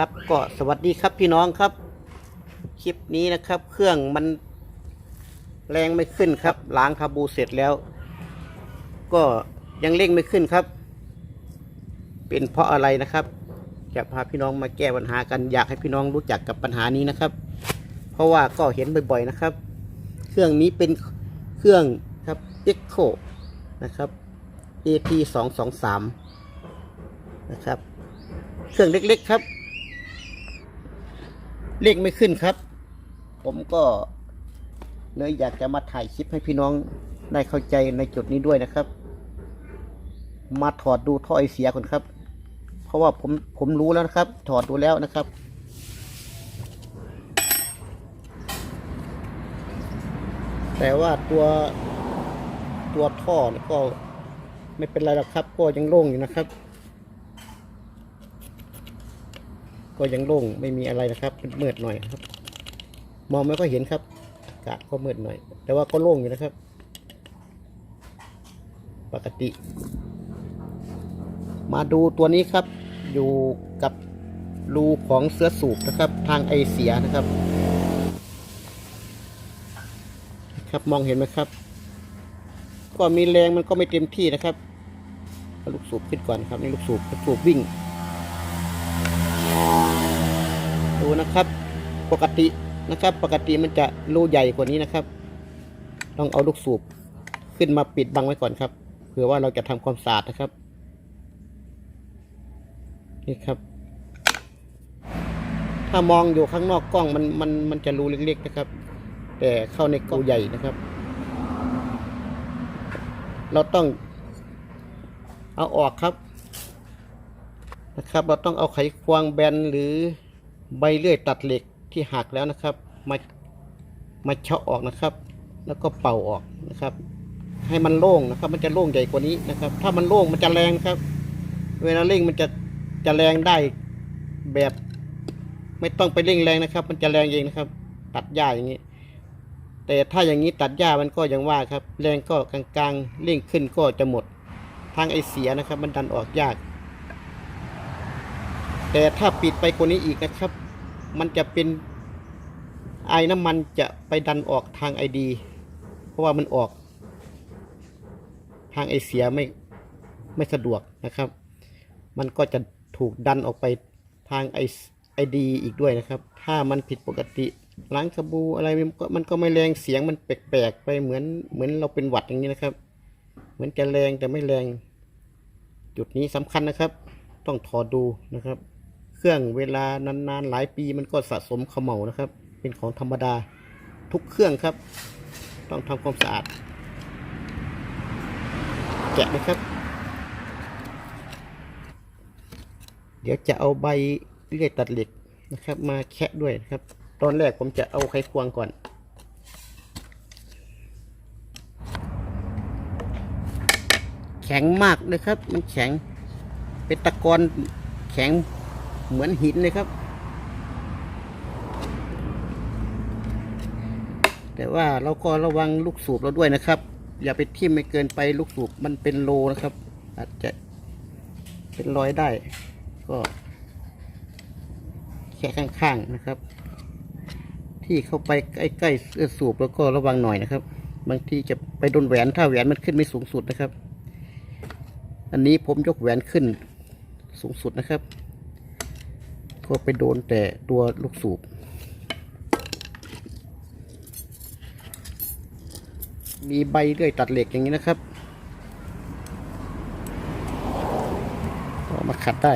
ครับ ก็สวัสดีครับพี่น้องครับ คลิปนี้นะครับ เครื่องมันแรงไม่ขึ้นครับล้างคาบูเสร็จแล้ว ก็ยังเร่งไม่ขึ้นครับ เป็นเพราะอะไรนะครับจะพาพี่น้องมาแก้ปัญหากันอยากให้พี่น้องรู้จักกับปัญหานี้นะครับ เพราะว่าก็เห็นบ่อยๆนะครับ เครื่องนี้เป็นเครื่องครับ Echo นะครับ AT 2 2 3นะครับ เครื่องเล็กๆครับ เลขไม่ขึ้นครับ ผมก็เลยอยากจะมาถ่ายคลิปให้พี่น้องได้เข้าใจในจุดนี้ด้วยนะครับ มาถอดดูท่อไอเสียก่อนครับ เพราะว่าผมผมรู้แล้วนะครับ ถอดดูแล้วนะครับแต่ว่าตัวตัวท่อก็ไม่เป็นไรหรอกครับ ก็ยังโล่งอยู่นะครับ ก็ยังโล่งไม่มีอะไรนะครับมืดหน่อยครับ มองไม่ก็เห็นครับอากาศก็มืดหน่อย แต่ว่าก็โล่งอยู่นะครับ ปกติ มาดูตัวนี้ครับ อยู่กับรูของเสื้อสูบนะครับ ทางไอเสียนะครับ ครับมองเห็นไหมครับ ก็มีแรงมันก็ไม่เต็มที่นะครับลูกสูบขึ้นก่อนครับนี่ลูกสูบลูกสูบวิ่ง ดู นะครับ ปกตินะครับ ปกติมันจะรูใหญ่กว่านี้นะครับ ต้องเอาลูกสูบขึ้นมาปิดบังไว้ก่อนครับเผื่อว่าเราจะทำความสะอาดนะครับ นี่ครับ ถ้ามองอยู่ข้างนอกกล้องมันมันมันจะรูเล็กๆนะครับ แต่เข้าในกล้องใหญ่นะครับ เราต้องเอาออกครับนะครับ เราต้องเอาไขควงแบนหรือ ใบเลื่อยตัดเหล็กที่หักแล้วนะครับ มามาเฉาะออกนะครับ แล้วก็เป่าออกนะครับ ให้มันโล่งนะครับ มันจะโล่งใหญ่กว่านี้นะครับ ถ้ามันโล่งมันจะแรงครับ เวลาเร่งมันจะจะแรงได้แบบไม่ต้องไปเร่งแรงนะครับ มันจะแรงเองนะครับ ตัดหญ้าอย่างนี้ แต่ถ้าอย่างนี้ตัดหญ้ามันก็ยังว่าครับ แรงก็กลางๆเร่งขึ้นก็จะหมดทางไอเสียนะครับ มันดันออกยาก แต่ถ้าปิดไปกว่านี้อีกนะครับ มันจะเป็นไอ้น้ำมันจะไปดันออกทางไอดี เพราะว่ามันออก ทางไอเสียไม่ไม่สะดวกนะครับ มันก็จะถูกดันออกไปทางไอไอดีอีกด้วยนะครับ ถ้ามันผิดปกติล้างสบู่อะไรมันก็มันก็ไม่แรงเสียงมันแปลกๆไปเหมือนเหมือนเราเป็นหวัดอย่างนี้นะครับ เหมือนจะแรงแต่ไม่แรง จุดนี้สำคัญนะครับ ต้องถอดดูนะครับ เครื่องเวลานานๆหลายปีมันก็สะสมเขมเหลานะครับ เป็นของธรรมดาทุกเครื่องครับ ต้องทำความสะอาด แกะนะครับ เดี๋ยวจะเอาใบเลื่อยตัดเหล็กนะครับ มาแคะด้วยนะครับ ตอนแรกผมจะเอาไขควงก่อนแข็งมากเลยครับ มันแข็ง เป็นตะกอนแข็ง เหมือนหินเลยครับ แต่ว่าเราก็ระวังลูกสูบเราด้วยนะครับ อย่าไปทิ่มไม่เกินไปลูกสูบมันเป็นโลนะครับ อาจจะเป็นรอยได้ ก็แค่ข้างๆนะครับ ที่เข้าไปใกล้ๆเสื้อสูบแล้วก็ระวังหน่อยนะครับ บางทีจะไปโดนแหวนถ้าแหวนมันขึ้นไม่สูงสุดนะครับ อันนี้ผมยกแหวนขึ้นสูงสุดนะครับ ก็ไปโดนแต่ตัวลูกสูบมีใบเลื่อยตัดเหล็กอย่างนี้นะครับก็มาขัดได้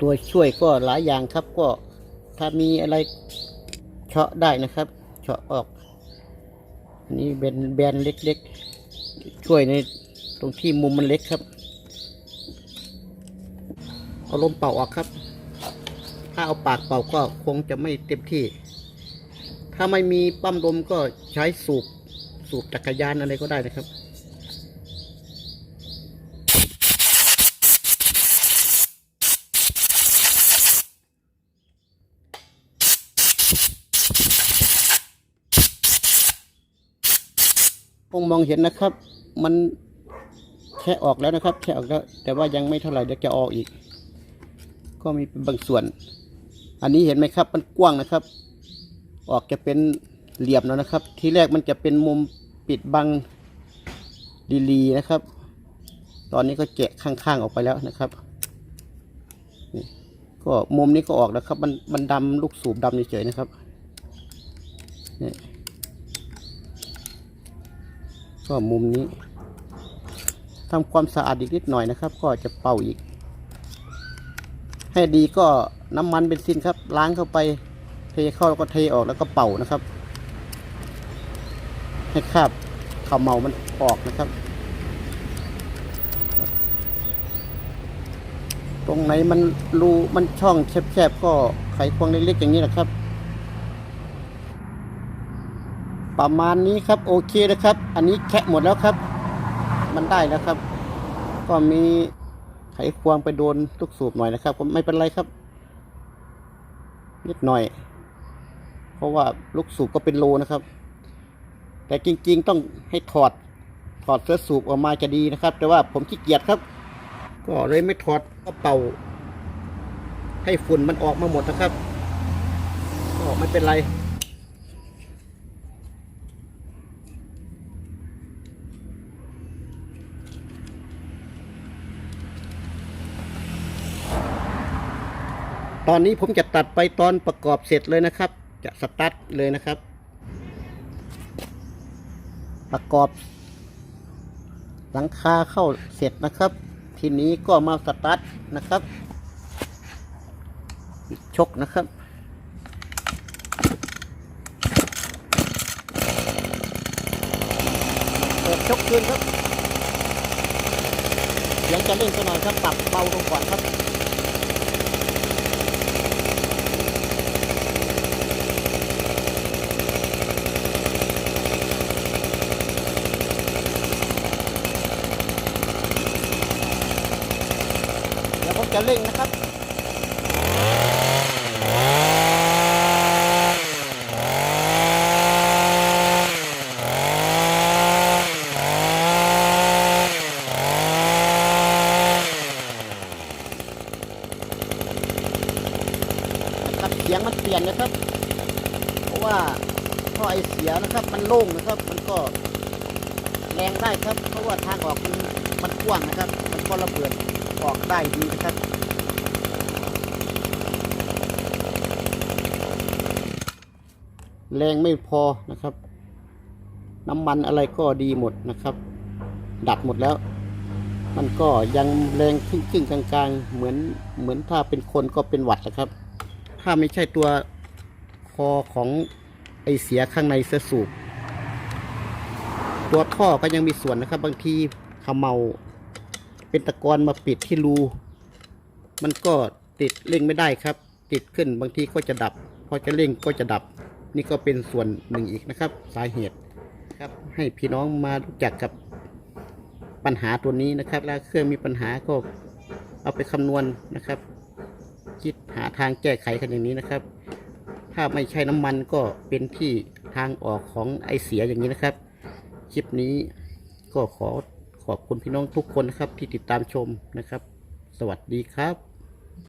ตัวช่วยก็หลายอย่างครับก็ถ้ามีอะไร เฉาะได้นะครับ เฉาะออก อันนี้แบนแบนเล็กๆ ช่วยในตรงที่มุมมันเล็กครับ เอาลมเป่าออกครับ ถ้าเอาปากเป่าก็คงจะไม่เต็มที่ ถ้าไม่มีปั๊มลมก็ใช้สูบ สูบจักรยานอะไรก็ได้นะครับ คงมองเห็นนะครับ มันแค่ออกแล้วนะครับ แค่ออกแล้ว แต่ว่ายังไม่เท่าไหร่เดี๋ยวจะออกอีก ก็มีเป็นบางส่วน อันนี้เห็นไหมครับ มันกว้างนะครับ ออกจะเป็นเหลี่ยมแล้วนะครับ ทีแรกมันจะเป็นมุมปิดบังดีๆนะครับ ตอนนี้ก็แกะข้างๆออกไปแล้วนะครับนี่ก็มุมนี้ก็ออกแล้วครับ มันมันดำลูกสูบดำเฉยๆนะครับนี่ ก็มุมนี้ทำความสะอาดอีกนิดหน่อยนะครับ ก็จะเป่าอีก ให้ดีก็น้ำมันเบนซินครับ ล้างเข้าไป เทเข้าแล้วก็เทออกแล้วก็เป่านะครับ ให้คราบขาวเมามันออกนะครับ ตรงไหนมันรูมันช่องแคบๆก็ไขควงเล็กๆอย่างนี้นะครับ ประมาณนี้ครับโอเคนะครับ อันนี้แคะหมดแล้วครับ มันได้แล้วครับ ก็มีไขควงไปโดนลูกสูบหน่อยนะครับก็ไม่เป็นไรครับ นิดหน่อย เพราะว่าลูกสูบก็เป็นโลนะครับ แต่จริงๆต้องให้ถอดถอดเสื้อสูบออกมาจะดีนะครับ แต่ว่าผมขี้เกียจครับ ก็เลยไม่ถอดก็เป่า ให้ฝุ่นมันออกมาหมดนะครับ ก็ไม่เป็นไร ตอนนี้ผมจะตัดไปตอนประกอบเสร็จเลยนะครับ จะสตาร์ทเลยนะครับ ประกอบ หลังคาเข้าเสร็จนะครับ ทีนี้ก็มาสตาร์ทนะครับ ชกนะครับเปิดชกคืนครับเสียงจะเล่นกันหน่อยครับปรับเบาลงก่อนครับ เดี๋ยวผม จะเร่งนะครับนะครับเสียงมันเปลี่ยนนะครับ เพราะว่าท่อไอเสียนะครับ มันโล่งนะครับ มันก็แรงได้ครับ เพราะว่าทางออกมันมันกว้างนะครับ มันก็ระเบิด ออกได้ดีนะครับแรงไม่พอนะครับ น้ำมันอะไรก็ดีหมดนะครับ ดัดหมดแล้ว มันก็ยังแรงครึ่งๆกลางๆ เหมือนเหมือนถ้าเป็นคนก็เป็นหวัดนะครับ ถ้าไม่ใช่ตัวคอของไอเสียข้างในเสื้อสูบตัวท่อก็ยังมีส่วนนะครับ บางทีขมเมา เป็นตะกอนมาปิดที่รู มันก็ติดเร่งไม่ได้ครับ ติดขึ้นบางทีก็จะดับ พอจะเร่งก็จะดับ นี่ก็เป็นส่วนหนึ่งอีกนะครับ สาเหตุครับ ให้พี่น้องมารู้จักกับปัญหาตัวนี้นะครับ แล้วเครื่องมีปัญหาก็เอาไปคำนวณนะครับ คิดหาทางแก้ไขกันอย่างนี้นะครับ ถ้าไม่ใช่น้ำมันก็เป็นที่ทางออกของไอเสียอย่างนี้นะครับ คลิปนี้ก็ขอ ขอบคุณพี่น้องทุกคนนะครับที่ติดตามชมนะครับ สวัสดีครับ